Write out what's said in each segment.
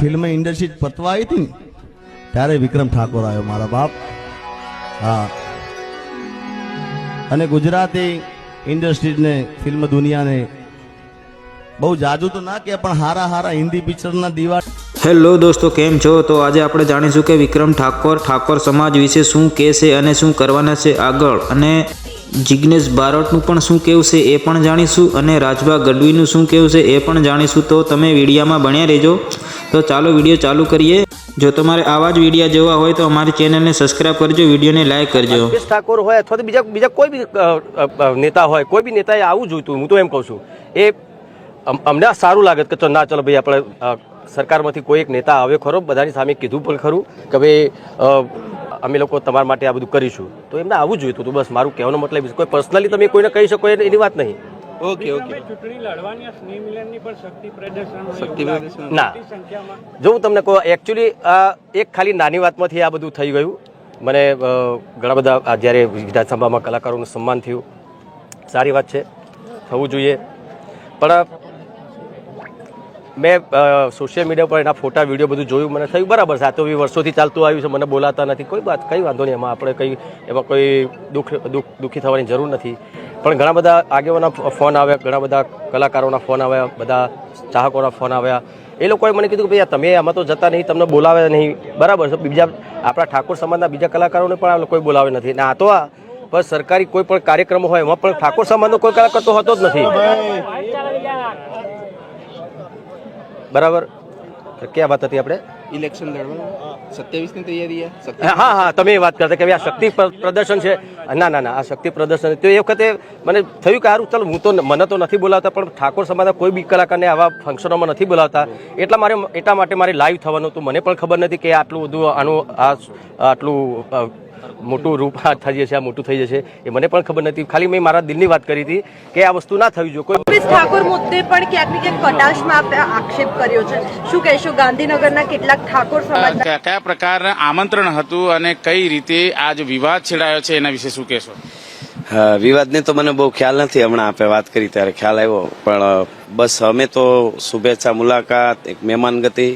Film industry પતવા આવી હતી ને, ત્યારે વિક્રમ ઠાકોર આવ્યો મારા બાપ. હા. અને ગુજરાતી ઇન્ડસ્ટ્રીઝને ફિલ્મ દુનિયાને બહુ જાજુ તો ના કે પણ હારા હારા હિન્દી પિક્ચરના દિવાળ હેલો દોસ્તો, કેમ છો? તો આજે આપણે જાણીશું કે વિક્રમ ઠાકોર ઠાકોર સમાજ વિશે શું કહેશે અને શું કરવાના છે આગળ. અને જિગ્નેશ બારોટનું પણ શું કહેવું છે એ પણ જાણીશું અને રાજભા ગઢવીનું શું કહેવું છે એ પણ જાણીશું. તો તમે વિડીયામાં ભણ્યા રહેજો. તો ચાલો વીડિયો ચાલુ કરીએ. જો તમારે આવા જ વિડીયા જોવા હોય તો અમારી ચેનલને સબસ્ક્રાઇબ કરજો, વિડીયોને લાઈક કરજો. અલ્પેશ ઠાકોર હોય અથવા તો બીજા બીજા કોઈ બી નેતા હોય, કોઈ બી નેતાએ આવું જોઈતું હું તો એમ કહું છું. એ અમને સારું લાગે કે ચલો ના, ચલો ભાઈ આપણે સરકારમાંથી કોઈ એક નેતા આવ્યો ખરો, બધાની સામે કીધું પણ ખરું કે ભાઈ અમે લોકો તમારા માટે આ બધું કરીશું. તો એમને આવું જોઈતું હતું બસ મારું કહેવાનો મતલબ કોઈ પર્સનલી તમે કોઈને કહી શકો એની વાત નહીં. Okay okay. ચૂંટણી લડવાની સ્નેહ મિલનની પણ શક્તિ પ્રદર્શન શક્તિ પ્રદર્શન. ના. જો હું તમને કહું એકચ્યુઅલી આ એક ખાલી નાની વાતમાંથી આ બધું થઈ ગયું. મને ઘણા બધા જ્યારે વિધાનસભામાં કલાકારોનું સન્માન થયું. સારી વાત છે. થવું જોઈએ. પણ મેં સોશિયલ મીડિયા પર એના ફોટા વીડિયો બધું જોયું. મને થયું બરાબર છે આ તો વર્ષોથી ચાલતું આવ્યું છે. મને બોલાતા નથી. કોઈ વાત કંઈ વાંધો નહીં. એમાં આપણે કંઈ એમાં કોઈ દુઃખ દુઃખ દુઃખી થવાની જરૂર નથી. પણ ઘણા બધા આગેવાના ફોન આવ્યા, ઘણા બધા કલાકારોના ફોન આવ્યા, બધા ચાહકોના ફોન આવ્યા. એ લોકોએ મને કીધું કે ભાઈ તમે આમાં તો જતા નહીં, તમને બોલાવે નહીં. બરાબર છે. બીજા આપણા ઠાકોર સમાજના બીજા કલાકારોને પણ આ લોકોએ બોલાવે નથી. ને, આ તો આ, પણ સરકારી કોઈ પણ કાર્યક્રમ હોય, એમાં પણ ઠાકોર સમાજનો કોઈ કલાકાર તો હોતો જ નથી. બરાબર. ક્યાં વાત હતી આપણે? ઇલેક્શન લડવા? સત્યાવીસની તૈયારી હા હા તમે વાત કરતા કે આ શક્તિ પ્ર- પ્રદર્શન છે. ના ના ના, આ શક્તિ પ્રદર્શન તો એ વખતે મને થયું કે સારું ચાલ, હું તો મને તો નથી બોલાવતા, પણ ઠાકોર સમાજના કોઈ બી કલાકારને આવા ફંક્શનોમાં નથી બોલાવતા. એટલા મારે, એટલા માટે મારે લાઈવ થવાનું હતું. મને પણ ખબર નથી કે આટલું બધું, આનું આ આટલું મોટું રૂપ થઈ જશે આ મોટું થઈ જશે. એ મને પણ ખબર નથી. ખાલી મેં મારા દિલની વાત કરી હતી કે આ વસ્તુ ના થવી જોઈએ. કોઈ અલ્પેશ ઠાકોર મુદ્દે પણ ક્યાંક ને ક્યાંક કટાશમાં આપે આક્ષેપ કર્યો છે. શું કહેશો? ગાંધીનગરના કેટલાક ઠાકોર સમાજ કયા કયા પ્રકારના આમંત્રણ હતું અને કઈ રીતે આ જે વિવાદ છેડાયો છે એના વિશે શું કહેશો? વિવાદની તો મને બહુ ખ્યાલ નથી હમણાં આપે વાત કરી ત્યારે ખ્યાલ આવ્યો. પણ બસ અમે તો શુભેચ્છા, મુલાકાત, એક મહેમાન ગતિ.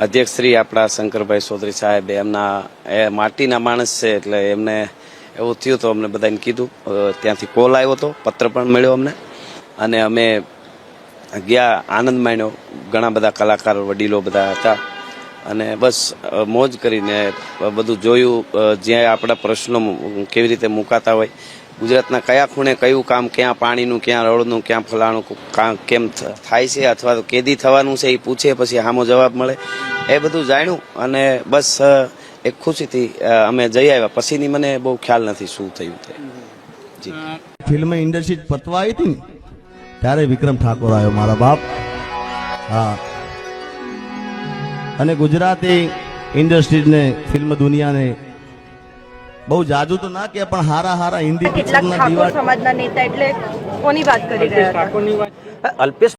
અધ્યક્ષ શ્રી આપણા શંકરભાઈ ચૌધરી સાહેબ એમના, એ માટીના માણસ છે એટલે એમને એવું થયું તો અમને બધાને કીધું. ત્યાંથી કોલ આવ્યો હતો પત્ર પણ મળ્યો અમને. અને અમે ગયા, આનંદ માણ્યો. ઘણા બધા કલાકારો, વડીલો બધા હતા. અને બસ મોજ કરીને બધું જોયું. જ્યાં આપણા પ્રશ્નો કેવી રીતે મુકાતા હોય ગુજરાતના કયા ખૂણે કયું કામ, ક્યાં પાણીનું, ક્યાં રોડનું ક્યાં ફલાણું કામ કેમ થાય છે અથવા તો કેદી થવાનું છે એ પૂછે પછી સામો જવાબ મળે. એ બધું જાણ્યું અને બસ એક ખુશીથી અમે જઈ આવ્યા. પછીની મને બહુ ખ્યાલ નથી શું થયું તે. ફિલ્મ ઇન્ડસ્ટ્રી પતવા આવી હતી ત્યારે વિક્રમ ઠાકોર આવ્યો, મારા બાપ. હા. અને ગુજરાતી ઇન્ડસ્ટ્રીઝને ફિલ્મ દુનિયાને બહુ જાજુ તો ના કે પણ હારા હારા હિન્દી પિક્ચરના દીવા સમાજના નેતા એટલે કોની વાત કરી રહ્યા હતા? અલ્પેશ